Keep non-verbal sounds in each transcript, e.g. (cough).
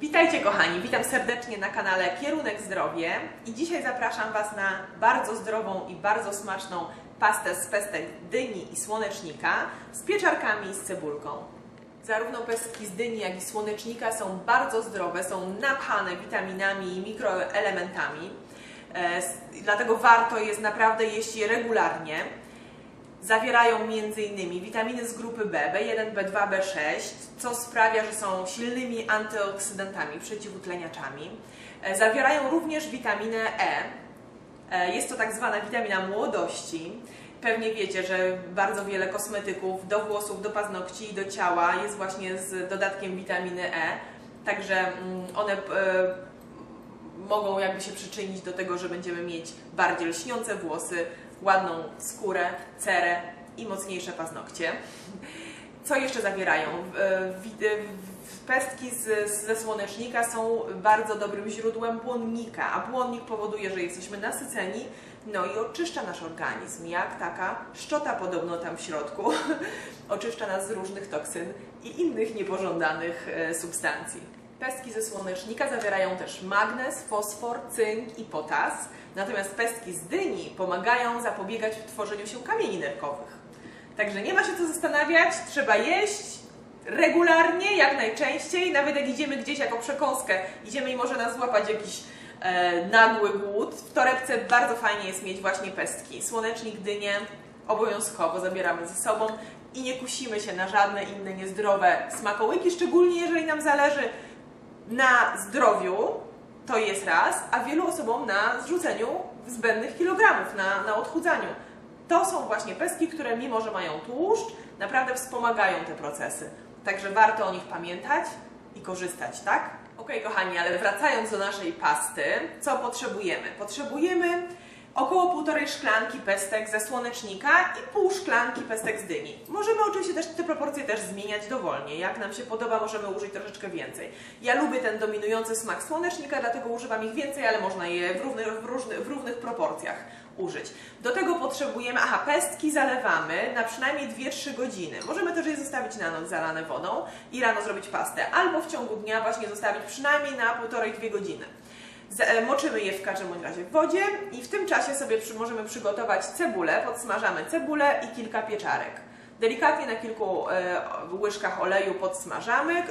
Witajcie kochani, witam serdecznie na kanale Kierunek Zdrowie i dzisiaj zapraszam Was na bardzo zdrową i bardzo smaczną pastę z pestek dyni i słonecznika z pieczarkami i z cebulką. Zarówno pestki z dyni, jak i słonecznika są bardzo zdrowe, są napchane witaminami i mikroelementami, e, dlatego warto jest naprawdę jeść je regularnie. Zawierają m.in. witaminy z grupy B, B1, B2, B6, co sprawia, że są silnymi antyoksydantami, przeciwutleniaczami. E, Zawierają również witaminę E. E, Jest to tak zwana witamina młodości. Pewnie wiecie, że bardzo wiele kosmetyków do włosów, do paznokci i do ciała jest właśnie z dodatkiem witaminy E. Także mm, one e, mogą jakby się przyczynić do tego, że będziemy mieć bardziej lśniące włosy, ładną skórę, cerę i mocniejsze paznokcie. Co jeszcze zawierają? Pestki z, ze słonecznika są bardzo dobrym źródłem błonnika, a błonnik powoduje, że jesteśmy nasyceni, no i oczyszcza nasz organizm, jak taka szczota podobno tam w środku. (laughs) oczyszcza nas z różnych toksyn i innych niepożądanych e, substancji. Pestki ze słonecznika zawierają też magnez, fosfor, cynk i potas, natomiast pestki z dyni pomagają zapobiegać tworzeniu się kamieni nerkowych. Także nie ma się co zastanawiać, trzeba jeść regularnie, jak najczęściej, nawet jak idziemy gdzieś jako przekąskę, idziemy i może nas złapać jakiś e, nagły głód. W torebce bardzo fajnie jest mieć właśnie pestki. Słonecznik, dynię obowiązkowo zabieramy ze sobą i nie kusimy się na żadne inne niezdrowe smakołyki, szczególnie jeżeli nam zależy na zdrowiu, to jest raz, a wielu osobom na zrzuceniu zbędnych kilogramów, na, na odchudzaniu. To są właśnie pestki, które mimo, że mają tłuszcz, naprawdę wspomagają te procesy. Także warto o nich pamiętać i korzystać, tak? Ok, kochani, ale wracając do naszej pasty, co potrzebujemy? Potrzebujemy około półtorej szklanki pestek ze słonecznika i pół szklanki pestek z dyni. Możemy oczywiście też te proporcje też zmieniać dowolnie. Jak nam się podoba, możemy użyć troszeczkę więcej. Ja lubię ten dominujący smak słonecznika, dlatego używam ich więcej, ale można je w równych, w różnych, w równych proporcjach użyć. Do tego potrzebujemy, aha, pestki zalewamy na przynajmniej 2-3 godziny. Możemy też je zostawić na noc zalane wodą i rano zrobić pastę, albo w ciągu dnia właśnie zostawić przynajmniej na 1,5-2 godziny. E, Moczymy je w każdym razie w wodzie i w tym czasie sobie przy, możemy przygotować cebulę, podsmażamy cebulę i kilka pieczarek. Delikatnie na kilku e, łyżkach oleju podsmażamy,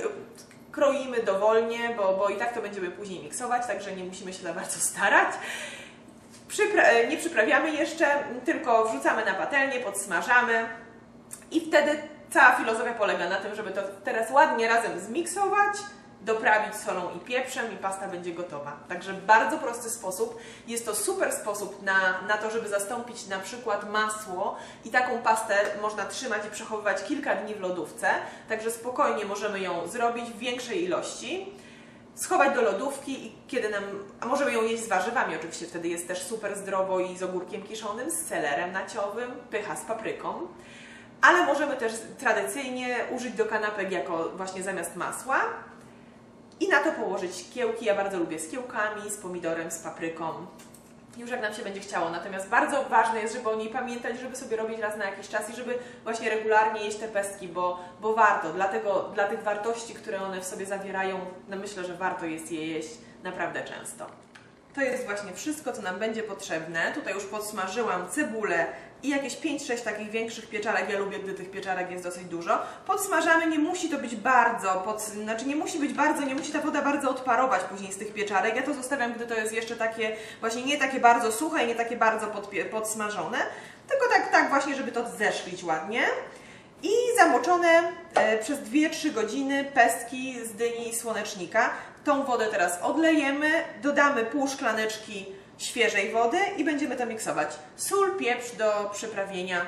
kroimy dowolnie, bo, bo i tak to będziemy później miksować, także nie musimy się za bardzo (laughs) starać. Przypra- e, nie przyprawiamy jeszcze, tylko wrzucamy na patelnię, podsmażamy i wtedy cała filozofia polega na tym, żeby to teraz ładnie razem zmiksować, doprawić solą i pieprzem i pasta będzie gotowa. Także bardzo prosty sposób. Jest to super sposób na, na to, żeby zastąpić na przykład masło i taką pastę można trzymać i przechowywać kilka dni w lodówce. Także spokojnie możemy ją zrobić w większej ilości schować do lodówki i kiedy nam, a możemy ją jeść z warzywami, oczywiście wtedy jest też super zdrowo i z ogórkiem kiszonym, z selerem naciowym, pycha z papryką, ale możemy też tradycyjnie użyć do kanapek jako właśnie zamiast masła i na to położyć kiełki, ja bardzo lubię z kiełkami, z pomidorem, z papryką, już jak nam się będzie chciało. Natomiast bardzo ważne jest, żeby o niej pamiętać, żeby sobie robić raz na jakiś czas i żeby właśnie regularnie jeść te pestki, bo, bo warto. Dlatego dla tych wartości, które one w sobie zawierają, no myślę, że warto jest je jeść naprawdę często. To jest właśnie wszystko, co nam będzie potrzebne. Tutaj już podsmażyłam cebulę i jakieś 5-6 takich większych pieczarek. Ja lubię, gdy tych pieczarek jest dosyć dużo. Podsmażamy, nie musi to być bardzo, pod, znaczy nie musi być bardzo, nie musi ta woda bardzo odparować później z tych pieczarek. Ja to zostawiam, gdy to jest jeszcze takie, właśnie nie takie bardzo suche i nie takie bardzo podsmażone, tylko tak, tak właśnie, żeby to zeszklić ładnie. I zamoczone e, przez 2-3 godziny pestki z dyni słonecznika. Tą wodę teraz odlejemy, dodamy pół szklaneczki świeżej wody i będziemy to miksować. Sól, pieprz do przyprawienia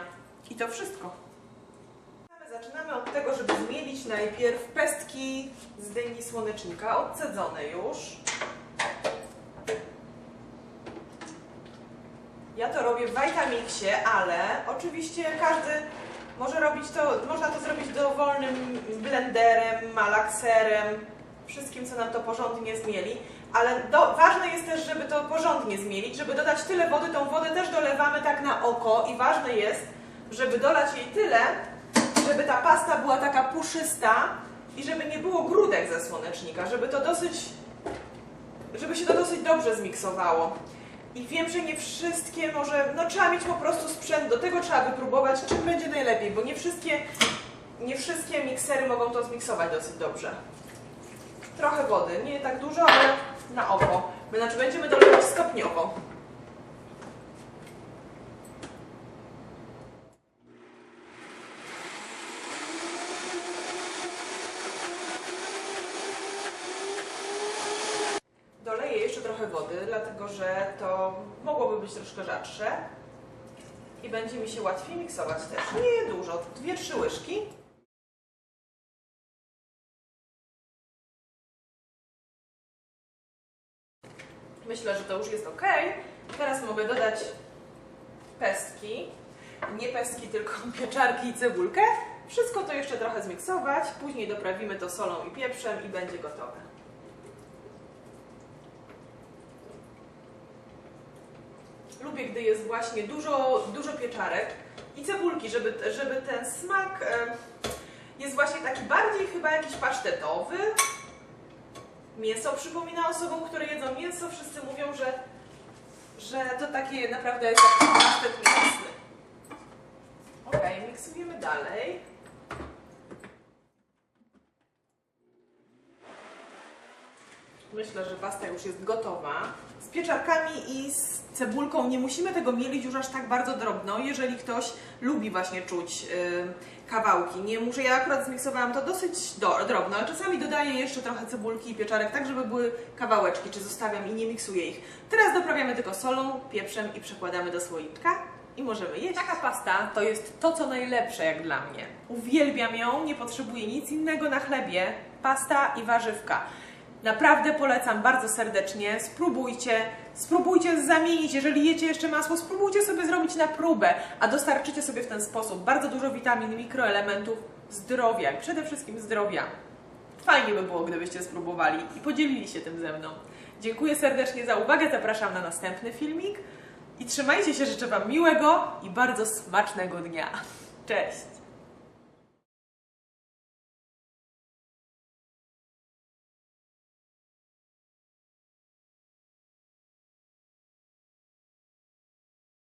i to wszystko. Zaczynamy od tego, żeby zmielić najpierw pestki z dyni słonecznika, odcedzone już. Ja to robię w Vitamixie, ale oczywiście każdy może robić to, można to zrobić dowolnym blenderem, malakserem, wszystkim, co nam to porządnie zmieli. Ale do, ważne jest też, żeby to porządnie zmielić, żeby dodać tyle wody, tą wodę też dolewamy tak na oko i ważne jest, żeby dolać jej tyle, żeby ta pasta była taka puszysta i żeby nie było grudek ze słonecznika, żeby to dosyć, żeby się to dosyć dobrze zmiksowało. I wiem, że nie wszystkie może, no trzeba mieć po prostu sprzęt, do tego trzeba wypróbować, czym będzie najlepiej, bo nie wszystkie, nie wszystkie miksery mogą to zmiksować dosyć dobrze. Trochę wody, nie tak dużo, ale na oko. Znaczy będziemy dolewać stopniowo. Doleję jeszcze trochę wody, dlatego że to mogłoby być troszkę rzadsze i będzie mi się łatwiej miksować też. Nie dużo, dwie, trzy łyżki. Myślę, że to już jest ok. Teraz mogę dodać pestki. Nie pestki, tylko (laughs) pieczarki i cebulkę. Wszystko to jeszcze trochę zmiksować. Później doprawimy to solą i pieprzem i będzie gotowe. Lubię, gdy jest właśnie dużo, dużo pieczarek i cebulki, żeby, żeby ten smak jest właśnie taki bardziej chyba jakiś pasztetowy. Mięso przypomina osobom, które jedzą mięso. Wszyscy mówią, że, że to takie naprawdę jest taki pasztet mięsny. Ok, miksujemy dalej. Myślę, że pasta już jest gotowa. Z pieczarkami i z cebulką nie musimy tego mielić już aż tak bardzo drobno, jeżeli ktoś lubi właśnie czuć y, kawałki. Nie muszę, ja akurat zmiksowałam to dosyć do, drobno, ale czasami dodaję jeszcze trochę cebulki i pieczarek, tak żeby były kawałeczki, czy zostawiam i nie miksuję ich. Teraz doprawiamy tylko solą, pieprzem i przekładamy do słoiczka i możemy jeść. Taka pasta to jest to, co najlepsze jak dla mnie. Uwielbiam ją, nie potrzebuję nic innego na chlebie. Pasta i warzywka. Naprawdę polecam bardzo serdecznie. Spróbujcie, spróbujcie zamienić, jeżeli jecie jeszcze masło, spróbujcie sobie zrobić na próbę, a dostarczycie sobie w ten sposób bardzo dużo witamin, mikroelementów, zdrowia i przede wszystkim zdrowia. Fajnie by było, gdybyście spróbowali i podzielili się tym ze mną. Dziękuję serdecznie za uwagę, zapraszam na następny filmik i trzymajcie się, życzę Wam miłego i bardzo smacznego dnia. Cześć!